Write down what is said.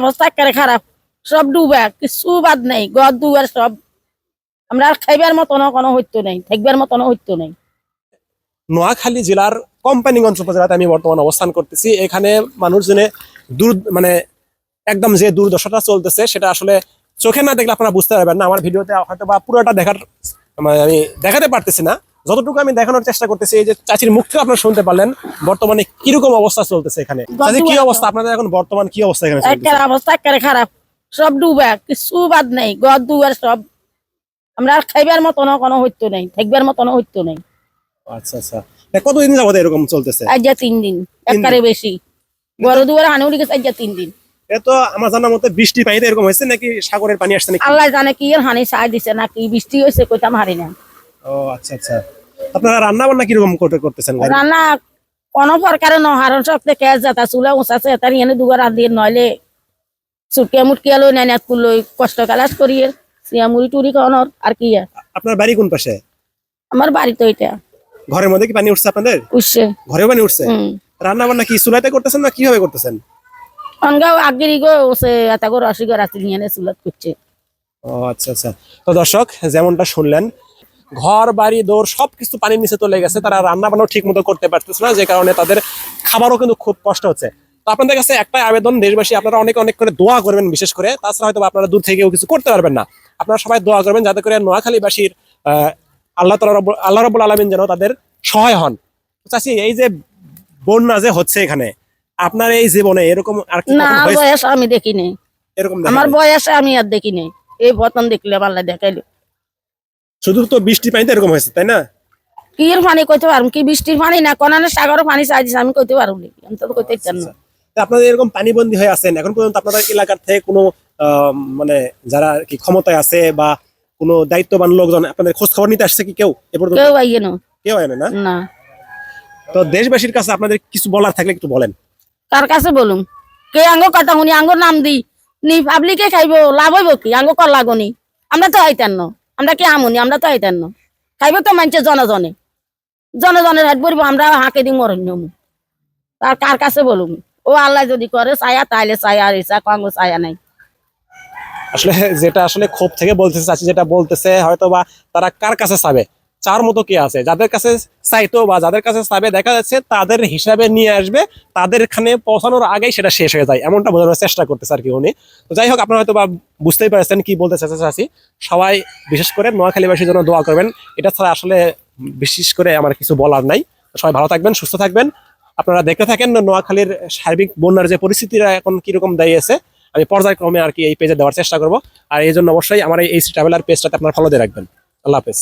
অবস্থা খারাপ। সব কিছু বাদ নেই গদ সব। আমরা খাইবার মতনও কোনো হইতো থাকবার মতনও হইতো নোয়াখালী জেলার কোম্পানিগঞ্জ উপজেলাতে আমি বর্তমান অবস্থান করতেছি। এখানে মানুষজনে দূর মানে একদম যে দুর্দশাটা চলতেছে, সেটা আসলে চোখে না দেখলে আপনারা বুঝতে পারবেন না। আমার ভিডিওতে হয়তো বা পুরোটা দেখার মানে আমি দেখাতে পারতেছি না। যতটুকু আমি দেখানোর চেষ্টা করতেছি এই যে চাচির মুখ থেকে আপনারা শুনতে পারলেন বর্তমানে কীরকম অবস্থা চলতেছে এখানে? চাচি কি অবস্থা? আপনাদের এখন বর্তমান কি অবস্থা এখানে? অবস্থা একেবারে খারাপ। সব ডুবে কিছু বাদ নাই গদ ডুবার সব। আমরা আর খাইবার মতনও কোনো হইতো নেই থাকবার মতনও হইতো নেই। আচ্ছা আচ্ছা। কতদিন যাবত এরকম চলতেছে? আজ যা তিন দিন একেবারে বেশি। বড় দুয়ারে হানি উঠে গেছে আজ যা তিন দিন। এ তো আমার জানা মতে বৃষ্টি পানিতে এরকম হয়েছে নাকি সাগরের পানি আসছে নাকি? আল্লাহ জানে কি হানি সাই দিছে নাকি বৃষ্টি হয়েছে কইতাম হারি না। ও আচ্ছা আচ্ছা। আপনারা রান্না বান্না কীরকম করতে করতেছেন রান্না কোন প্রকারে নহারণ শক্তি কে যাতা চুলা উঁচাছে তার এনে দুবার রান্ধি নইলে চুটকিয়া মুটকিয়া লই নাই নাত লই কষ্ট কালাস করিয়ে সিয়া মুড়ি টুরি খাওয়ানোর আর কি। আপনার বাড়ি কোন পাশে? আমার বাড়ি তো এটা। ঘরের মধ্যে কি পানি উঠছে আপনাদের? উঠছে। ঘরে পানি উঠছে? রান্না বান্না কি চুলাইতে করতেছেন না কীভাবে করতেছেন? অনগাও আগেরই গো ওসে এত গো রসি গো রাত্রি নিয়ে চুলাত করছে। ও আচ্ছা আচ্ছা। তো দর্শক যেমনটা শুনলেন ঘর বাড়ি দৌড় সবকিছু পানির নিচে চলে গেছে। তারা রান্না বান্নাও ঠিক মতো করতে পারতেছে না যে কারণে তাদের খাবারও কিন্তু খুব কষ্ট হচ্ছে। তো আপনাদের কাছে একটাই আবেদন দেশবাসী আপনারা অনেক অনেক করে দোয়া করবেন বিশেষ করে। তাছাড়া হয়তো আপনারা দূর থেকেও কিছু করতে পারবেন না। আপনারা সবাই দোয়া করবেন যাতে করে নোয়াখালীবাসীর আল্লাহ তালা আল্লাহ রবুল আলমিন যেন তাদের সহায় হন। চাষি এই যে বন্যা যে হচ্ছে এখানে আপনার এই জীবনে এরকম আর না? বয়স আমি দেখিনি। এরকম আমার? বয়সে আমি আর দেখিনি। এই বতন দেখলে আল্লাহ দেখাইলো। শুধু তো বৃষ্টি পানিতে এরকম হয়েছে তাই না? কি এর পানি কইতে পারব? কি বৃষ্টির পানি না কোনানে সাগরের পানি চাই দিছে আমি কইতে পারব নাকি আমি তো কইতে চান না। তা আপনারা এরকম পানিবন্দী হয়ে আছেন এখন পর্যন্ত আপনাদের এলাকার থেকে কোনো মানে যারা কি ক্ষমতায় আছে বা কোনো দায়িত্ববান লোকজন আপনাদের খোঁজ খবর নিতে আসছে কি কেউ এ পর্যন্ত? কেউ আইয়ে না। কেউ হয় না? না। তো দেশবাসীর কাছে আপনাদের কিছু বলার থাকলে একটু বলেন। কার কাছে বলুম কে আঙ্গ কথা শুনি আঙ্গর নাম দি। নি পাবলিকে খাইবো লাভ হইব কি? আঙ্গ কর লাগনি। আমরা তো আইতান না। আমরা কি আমনি? আমরা তো আইতেন না। খাইব তো মানছে জনজনে। জনজনের হাত বলব আমরা হাঁকে দি মরণ আর কার কাছে বলুম? ও আল্লাহ যদি করে ছায়া, তাইলে ছায়া আর ইসা কঙ্গ ছায়া নাই। আসলে যেটা আসলে ক্ষোভ থেকে বলতেছে, চাচি যেটা বলতেছে হয়তো বা তারা কার কাছে চাবে চার মতো কে আছে। যাদের কাছে চাইতো বা যাদের কাছে চাবে দেখা যাচ্ছে তাদের হিসাবে নিয়ে আসবে, তাদের এখানে পৌঁছানোর আগেই সেটা শেষ হয়ে যায়। এমনটা বোঝানোর চেষ্টা করতেছে আর কি উনি। তো যাই হোক, আপনারা হয়তো বা বুঝতেই পারছেন কি বলতে চাচ্ছে চাচি সবাই বিশেষ করে নোয়াখালীবাসীর জন্য দোয়া করবেন। এটা ছাড়া আসলে বিশেষ করে আমার কিছু বলার নাই। সবাই ভালো থাকবেন, সুস্থ থাকবেন। আপনারা দেখতে থাকেন নোয়াখালীর সার্বিক বন্যার যে পরিস্থিতিটা এখন কীরকম দাঁড়িয়েছে আমি পর্যায়ক্রমে আর কি এই পেজে দেওয়ার চেষ্টা করব। আর এই জন্য অবশ্যই আমার এই ট্রাভেলার পেজটাতে আপনারা ফলো দিয়ে রাখবেন। আল্লাহ হাফেজ।